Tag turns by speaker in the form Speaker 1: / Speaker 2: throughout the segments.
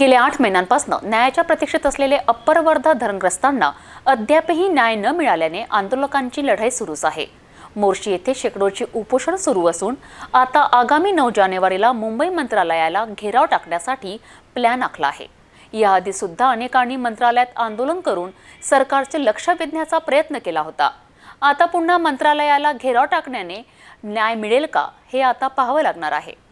Speaker 1: गेल्या आठ महिन्यांपासून न्यायाच्या प्रतीक्षेत असलेले अप्पर वर्धा धरणग्रस्तांना अद्यापही न्याय न मिळाल्याने आंदोलकांची लढाई सुरूच आहे. मोर्शी येथे शेकडोची उपोषण सुरू असून आता आगामी नऊ जानेवारीला मुंबई मंत्रालयाला घेराव टाकण्यासाठी प्लॅन आखला आहे. याआधी सुद्धा अनेकांनी मंत्रालयात आंदोलन करून सरकारचे लक्ष वेधण्याचा प्रयत्न केला होता. आता पुन्हा मंत्रालयाला घेराव टाकण्याने न्याय मिळेल का हे आता पाहावं लागणार आहे.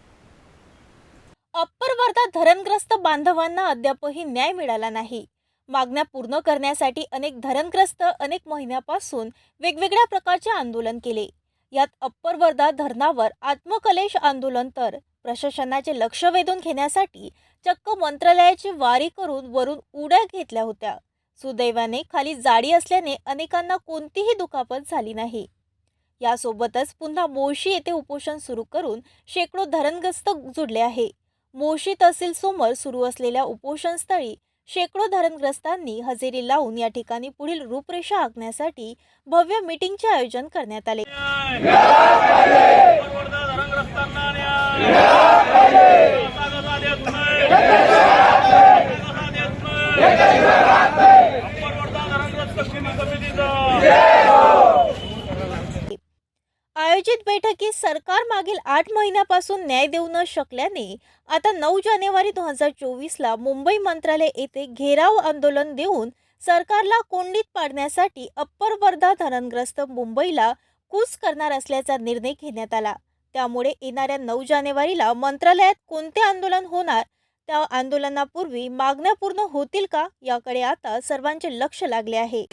Speaker 2: अप्पर वर्धा धरणग्रस्त बांधवांना अद्यापही न्याय मिळाला नाही. मागण्या पूर्ण करण्यासाठी अनेक धरणग्रस्त अनेक महिन्यापासून वेगवेगळ्या प्रकारचे आंदोलन केले. यात अप्पर वर्धा धरणावर आत्मकलेश आंदोलन तर प्रशासनाचे लक्ष वेधून घेण्यासाठी चक्क मंत्रालयाची वारी करून वरून उड्या घेतल्या होत्या. सुदैवाने खाली जाडी असल्याने अनेकांना कोणतीही दुखापत झाली नाही. यासोबतच पुन्हा मोर्शी येथे उपोषण सुरू करून शेकडो धरणग्रस्त जुडले आहे. मोशी तहसील समोर सुरू असलेल्या उपोषणस्थळी शेकडो धरणग्रस्तांनी हजेरी लावून या ठिकाणी पुढील रूपरेषा आखण्यासाठी भव्य मीटिंगचे आयोजन करण्यात आले
Speaker 3: Yeah!
Speaker 2: आयोजित बैठकीत सरकार मागील आठ महिन्यापासून न्याय देऊ न शकल्याने आता नऊ जानेवारी दोन हजार चोवीसला मुंबई मंत्रालय येथे घेराव आंदोलन देऊन सरकारला कोंडीत पाडण्यासाठी अप्पर वर्धा धरणग्रस्त मुंबईला कूच करणार असल्याचा निर्णय घेण्यात आला. त्यामुळे येणाऱ्या नऊ जानेवारीला मंत्रालयात कोणते आंदोलन होणार? त्या आंदोलनापूर्वी मागण्या पूर्ण होतील का? याकडे आता सर्वांचे लक्ष लागले आहे.